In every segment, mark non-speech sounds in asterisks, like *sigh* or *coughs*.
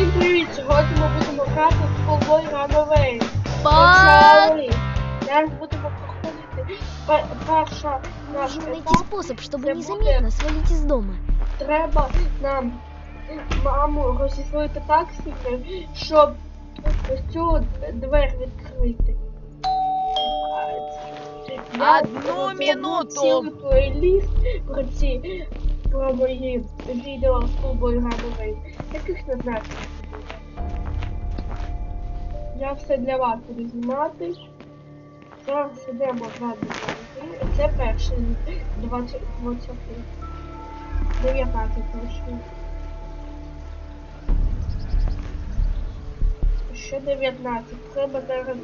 Всім привіт! Сьогодні ми будемо грати в футбол Рановей. Почали. Зараз будемо проходити перша наш Нужно найти способ, чтобы незаметно свалить из дома. Треба нам маму розіслити так сильно, щоб ось цю двері відкрити. Я Одну минуту. Цілий плейліст про ці про мої відео з футболу Рановей. Яких не знаю. Я все для вас буду знімати. Зараз ідемо грати. Це перший 20 20 19 точно. Ще 19. Треба зараз,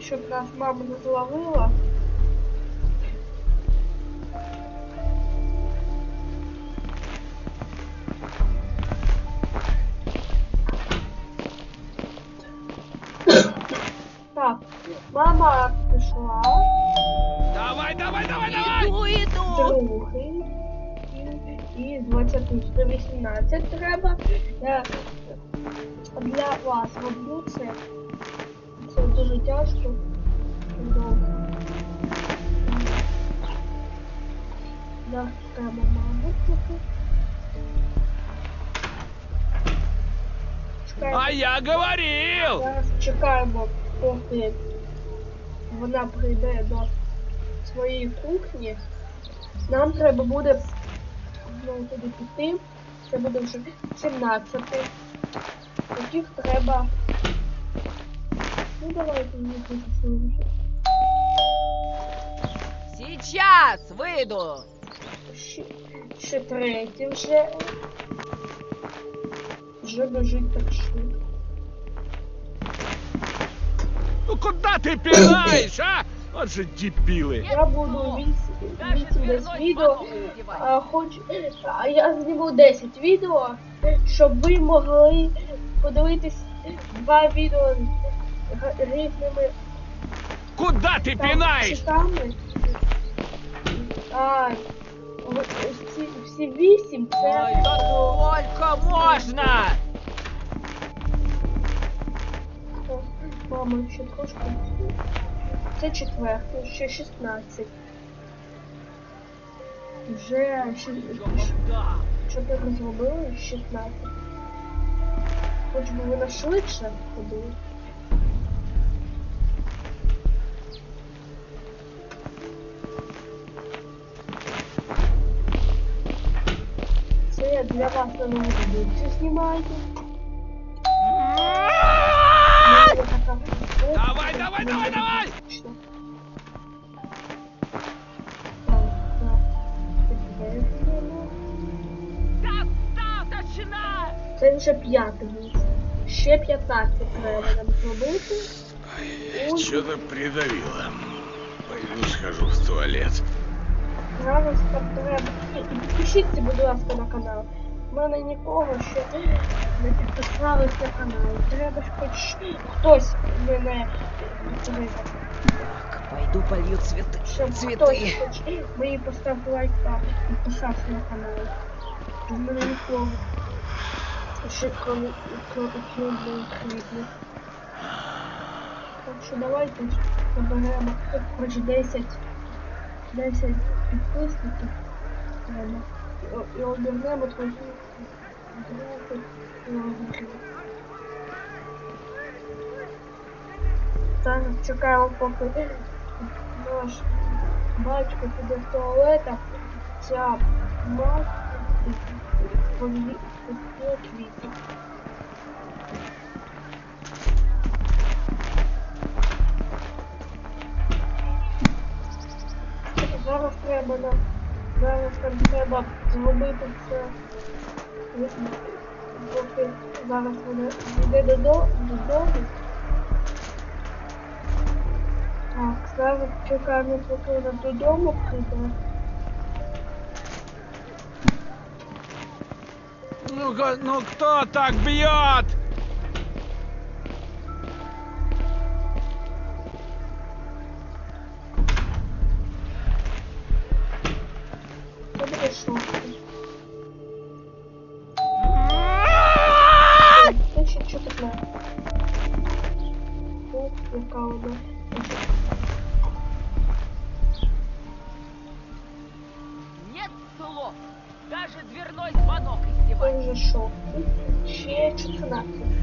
щоб нас мама не зловила. 118 треба. Я для вас роблю це. Це дуже тяжко. Да, треба, мабуть, таки. А я говорил! Зараз чекаємо, поки вона прийде до своєї кухні. Нам треба буде знову туди піти. Це буде вже 17. Яких треба. Ну давайте їхати вже. Сейчас выйду! Ще, ще третій вже. Вже біжить так швидко. Ну куда ты пинаешь, а? Вот же дебилы! Я буду 8 десь відео. А, хоч, а я зніму 10 відео, щоб ви могли подивитись два відео різними Куда пинаешь? часами. А, всі, всі вісім це Ой, да сколько можно? О, мама ще трошки. Це четверте, ще 16. Вже ще- Да. чотири зробили, 16. Хоч би вона швидше ходила. Це я для вас на нову відео знімаю. Мені така, «О, Давай, давай, давай, давай! Що? Це вже п'яте буде. Ще 15 треба нам зробити. Ой. Что-то придавило. Пойду схожу в туалет. Зараз так треба. І підпишіться, будь ласка, на канал. У мене нікого ще не підписались на канал. Треба ж хоч хтось мене підтримав. Так, пойду полью цветы. Щоб хтось Цветы. хоч мені поставив лайк та підписався на канал. У мене нікого. Ще коли крім. Так що давайте наберемо хоч 10 10 підписників. І- обернемо. Давайте розіграємо. Чекаємо, поки наш батько піде в туалет, ця мать. Зараз треба нам зараз нам треба зробити це. Поки зараз вона йде додому. Так, зараз чекаємо, поки вона додому прийде. Ну, ну кто так бьет? Нет слов! Даже дверной звонок издевает. Тоже шел.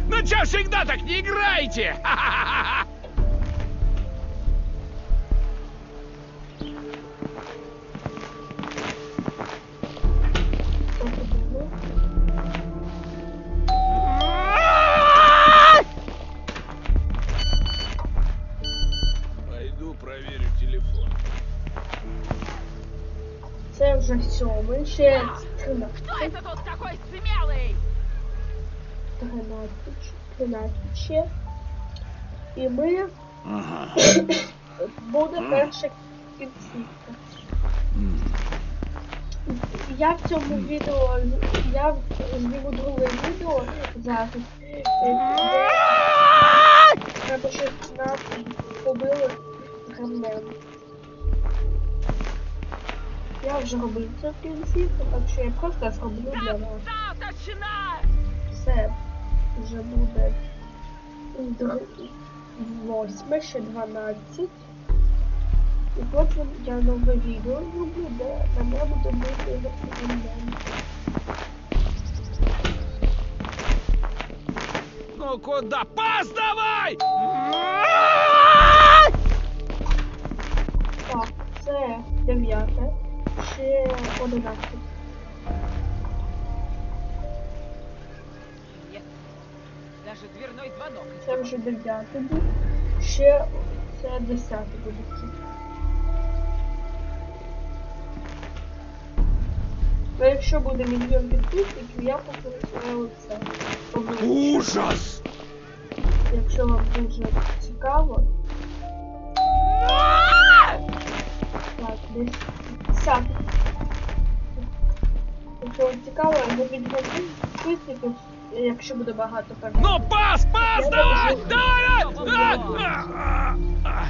Ну чё, всегда так не играйте! Пойду проверю телефон. Це вже сьомий, ще 13. Кто это тут такой смелый? 13, 13 ще. І ми Ага. *coughs* буде перша кінцівка. Я в цьому відео я зніму друге відео зараз. Треба, щоб нас побили гамнем. Я вже робив цю кінцівку, так що я просто зроблю для вас. Це вже буде восьме, ще 12. І потім я нове відео зроблю, де мене буде бути гамнем. Ну куда? Пас давай! Так, це дев'яте, ще одинадцять. Нет, даже дверной звонок. Це вже дев'яте буде. Ще це десяте буде. Ну, якщо буде мільйон підписників, я покажу це. Ужас! Якщо вам дуже цікаво, так, десь сяти. Якщо вам цікаво, робіть годин підписників, якщо буде багато переглядів. Ну пас, пас, давай! Давай! А.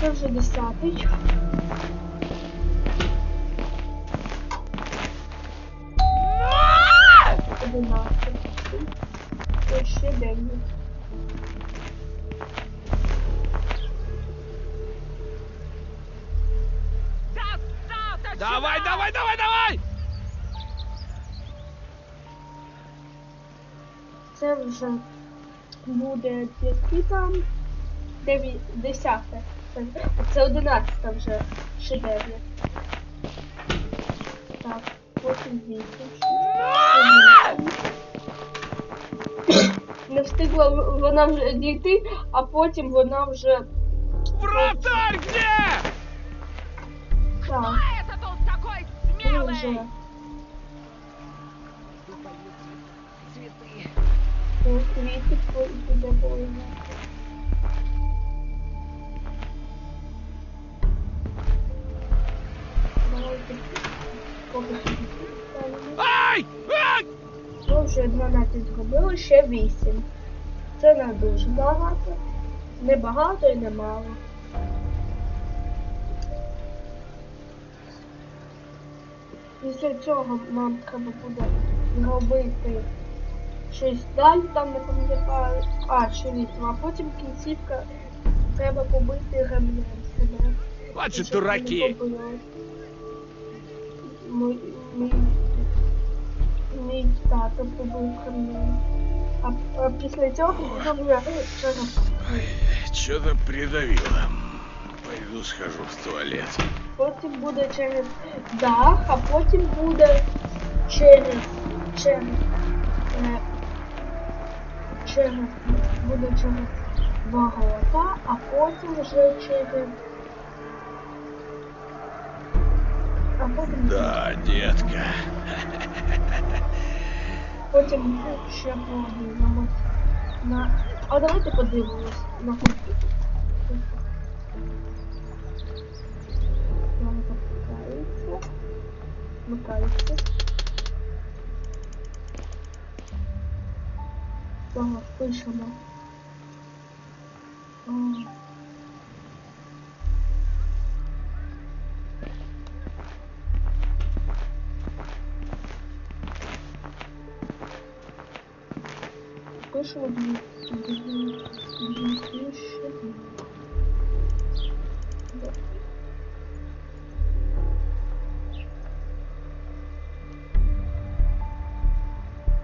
Це вже десятий. Це вже буде які там дев'ять, десяте. Це, це одинадцяте вже ще. Так, потім вісім. Не встигла вона вже дійти, а потім вона вже Вратарь где? так, это тут такой ви вже смелый? Квіти по- піде. Давайте поки. Ай! Ми вже 12 зробили, ще 8. Це не дуже багато. Не багато і не мало. Після цього нам треба буде зробити щось далі, там не пам'ятаю. А, ще 8. А потім кінцівка треба побити гамнем себе. Вот же щоб вони дураки! побили. Мій, мій, мій тато побив гамнем. А, а після цього нам вже через Что-то придавило. Пойду схожу в туалет. потім буде через дах, а потім буде через через е, через буде через ворота, а потім вже через а потім Да, детка. потім ще подивимось на. А давайте подивимось на комп'ютер. Вона запускається. Вмикається. 为什么？嗯，为什么？嗯，为什么？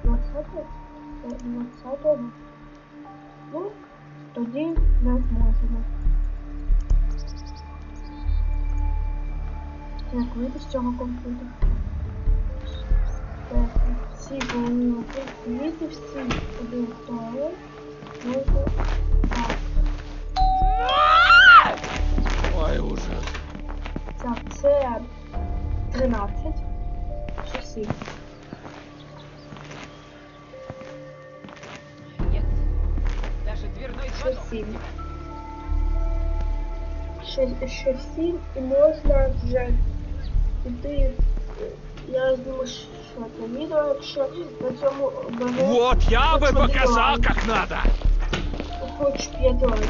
我猜过，我我猜过的。З цього комп'ютера. Так, всі повинні вийти, всі один в туалет. Можна. Так, Ой, ужас. так, це 13. Чи 7? Нет. Даже дверной Ще звонок. 7. Ще, ще 7 і можна вже піти. е, Я думаю, що це відео, якщо на цьому бере Вот я бы Хоч показал, один как надо. хоч 5 років.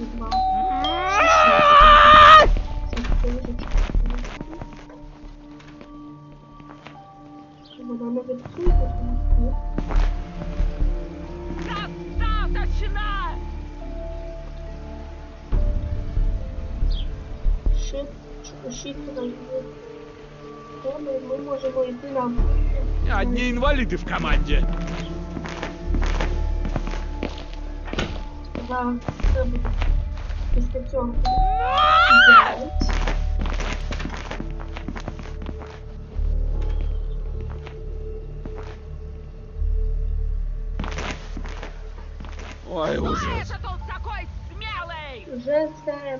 Від вас. Воно не відкрите. Достаточно! Ще шість разів. Тому ми можемо йти на Одни инвалиды в команде. Зараз це буде після цього буде п'ять. Ой, Кто ужас. это тут такой смелый? Вже це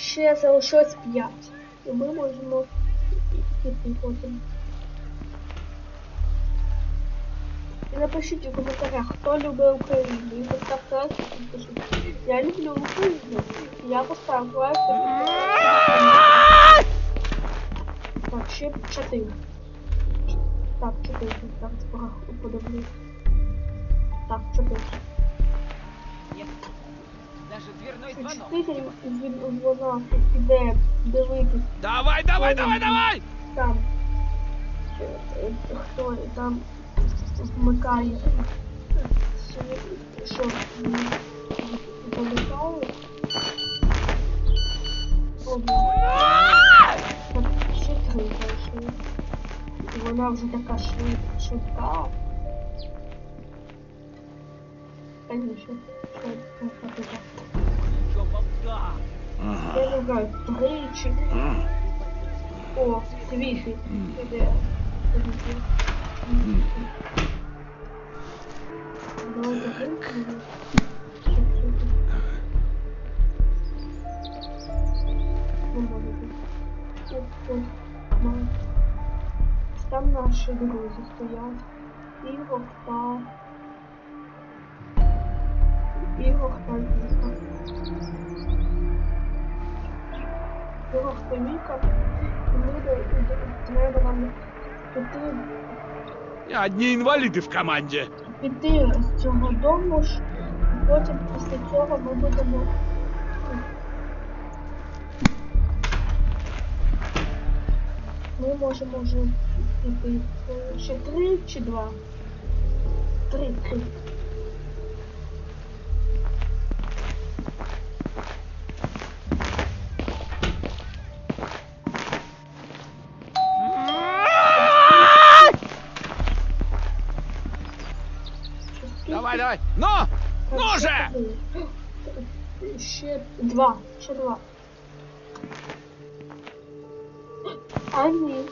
ще залишилось п'ять. І ми можемо піти потім. І напишіть у коментарях, хто любить Україну. І поставте лайк, і напишіть. Я люблю Україну. Я поставив лайк. Так, ще чотири. Так, чотири. Так, порахую, подивлюсь. Так, чотири. Нет. Дверной звонок. Чотири він вона дивитись Давай, давай, давай, давай! там. е, е, Хто там вмикає що вимикає. Одну. Так, ще три. І вона вже така швид- швидка. Конечно, швидка. Ёбан, да. Ага. Я не знаю, три чи О. Іде. Має. Там наші друзі стоять. Ігор та... Ігор та Віка. Ігор та Віка. До- треба нам піти Одни инвалиды в команде. піти з цього дому потім після цього ми будемо. Ми можемо вже піти. Е, Ще три чи два? Три, три. Ще два, ще два. А ні.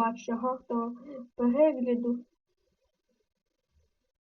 До побачення, перегляду